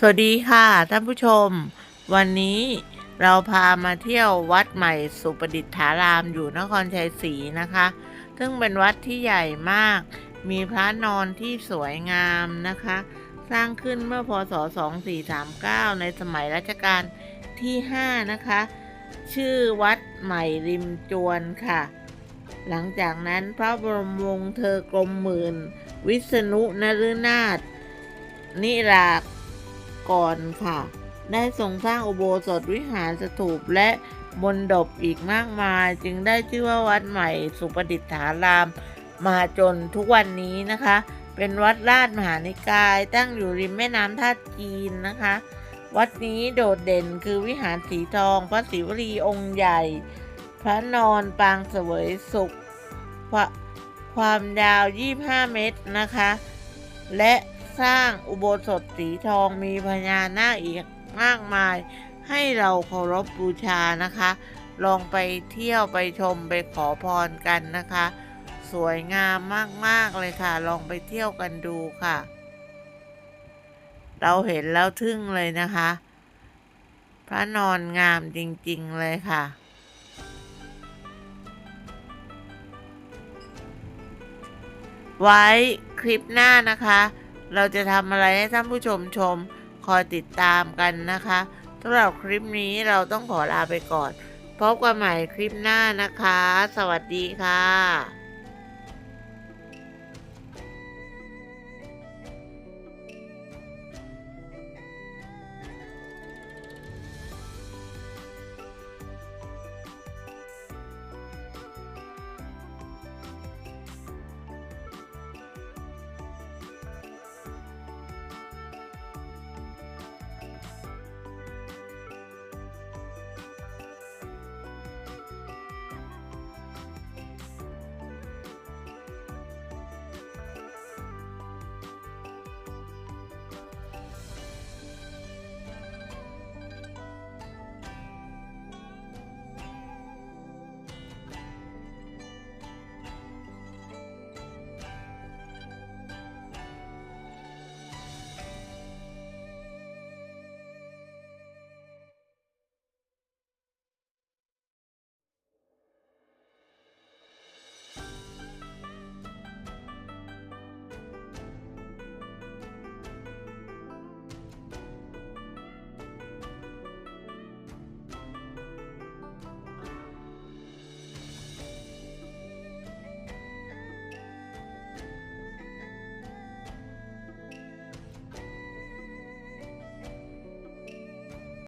สวัสดีค่ะท่านผู้ชม วันนี้เราพามาเที่ยววัดใหม่สุประดิษฐารามอยู่นครชัยศรีนะคะ ซึ่งเป็นวัดที่ใหญ่มาก มีพระนอนที่สวยงามนะคะ สร้างขึ้นเมื่อพศ 2439 ในสมัยรัชกาลที่ 5 นะคะ ชื่อวัดใหม่ริมจวนค่ะ หลังจากนั้นพระบรมวงศ์เธอกรมหมื่น วิษณุนฤนาถนิราศ ก่อนค่ะ ได้ทรงสร้างอุโบสถวิหารสถูปและมณฑปอีกมากมาย จึงได้ชื่อว่าวัดใหม่สุประดิฐาราม มาจนทุกวันนี้นะคะ เป็นวัดราชมหานิกาย ตั้งอยู่ริมแม่น้ำท่าจีนนะคะ วัดนี้โดดเด่นคือวิหารสีทอง พระศิวลีองค์ใหญ่ พระนอนปางเสวยสุข ความยาว 25 เมตรนะคะ และ สร้างอุโบสถสีทองมีพญานาคอีกมากมาย ให้เราเคารพบูชานะคะ ลองไปเที่ยวไปชมไปขอพรกันนะคะ สวยงามมาก ๆ เลยค่ะ ลองไปเที่ยวกันดูค่ะ เราเห็นแล้วทึ่งเลยนะคะ พระนอนงามจริง ๆ เลยค่ะไว้คลิปหน้านะคะ เราจะทำอะไรให้ท่านผู้ชมชม คอยติดตามกันนะคะสำหรับคลิปนี้เราต้องขอลาไปก่อน พบกันใหม่คลิปหน้านะคะ สวัสดีค่ะ